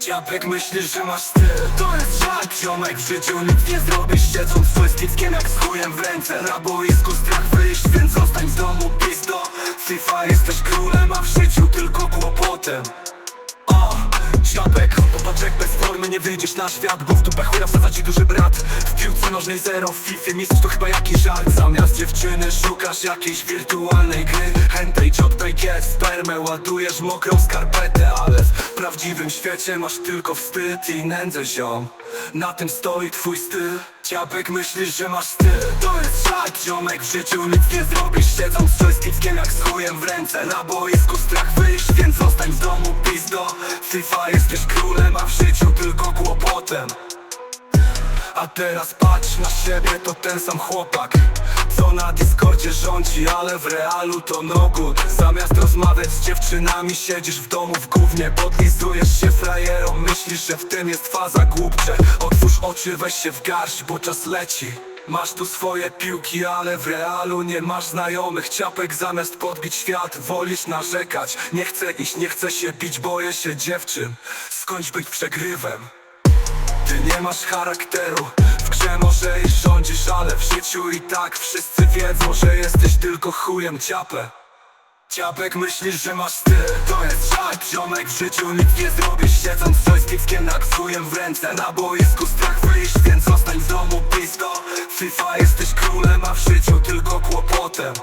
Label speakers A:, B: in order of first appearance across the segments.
A: Dziadek myślisz, że masz styl. To jest żart, ziomek w życiu nic nie zrobisz Siedząc z joystickiem jak z chujem w ręce. Na boisku strach wyjść, więc zostań w domu pizdo FIFA jesteś królem, a w życiu tylko kłopotem. O, Światek, popatrzek bez formy nie wyjdziesz na świat Bo w dupę chuja wsadza ci duży brat. W piłce nożnej zero, w FIFA mistrz to chyba jakiś żart. Zamiast dziewczyny szukasz jakiejś wirtualnej gry JPG, spermę ładujesz mokrą skarpetę Ale w prawdziwym świecie masz tylko wstyd i nędzę ziom. Na tym stoi twój styl. Ciapek myślisz, że masz styl. To jest żart, ziomek w życiu nic nie zrobisz. Siedząc z joystickiem jak z chujem w ręce. Na boisku strach wyjść, więc zostań w domu pizdo. FIFA jesteś królem, a w życiu tylko kłopotem. A teraz patrz na siebie, to ten sam chłopak Co na Discordzie rządzi, ale w realu to nogut Zamiast rozmawiać z dziewczynami siedzisz w domu w gównie Podlizujesz się frajerom, myślisz, że w tym jest faza głupcze. Otwórz oczy, weź się w garść, bo czas leci. Masz tu swoje piłki, ale w realu nie masz znajomych. Ciapek zamiast podbić świat, wolisz narzekać. Nie chcę iść, nie chcę się bić, boję się dziewczyn. Skończ być przegrywem. Ty nie masz charakteru Grze może i rządzisz, ale w życiu i tak Wszyscy wiedzą, że jesteś tylko chujem ciapę. Ciapek myślisz, że masz styl. To jest żart, ziomek w życiu nic nie zrobisz. Siedząc z joystickiem naksujem w ręce Na boisku strach wyjść, więc zostań w domu blisko FIFA jesteś królem, a w życiu tylko kłopotem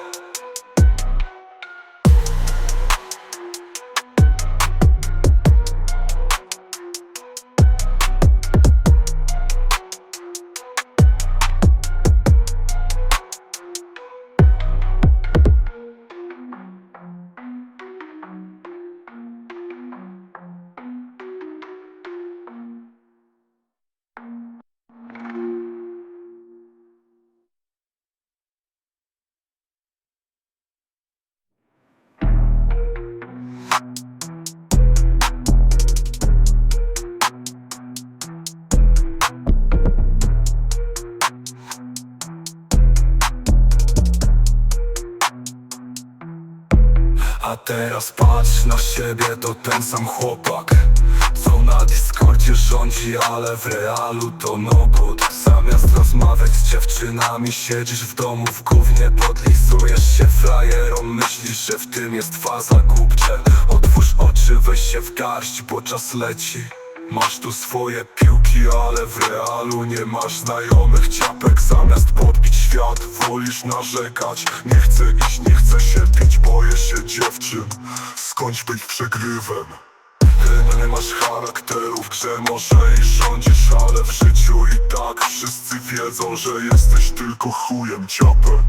A: A teraz patrz na siebie, to ten sam chłopak. Co na Discordzie rządzi, ale w realu to nogut Zamiast rozmawiać z dziewczynami siedzisz w domu w gównie Podlizujesz się frajerom, myślisz, że w tym jest faza głupcze. Otwórz oczy, weź się w garść, bo czas leci. Masz tu swoje piłki, ale w realu nie masz znajomych. Ciapek Zamiast podbić świat, wolisz narzekać. Nie chcę iść, nie chcę się pić, boję się Skończ być przegrywem. Ty nie masz charakteru w grze, może i rządzisz Ale w życiu i tak wszyscy wiedzą, że jesteś tylko chujem ciapę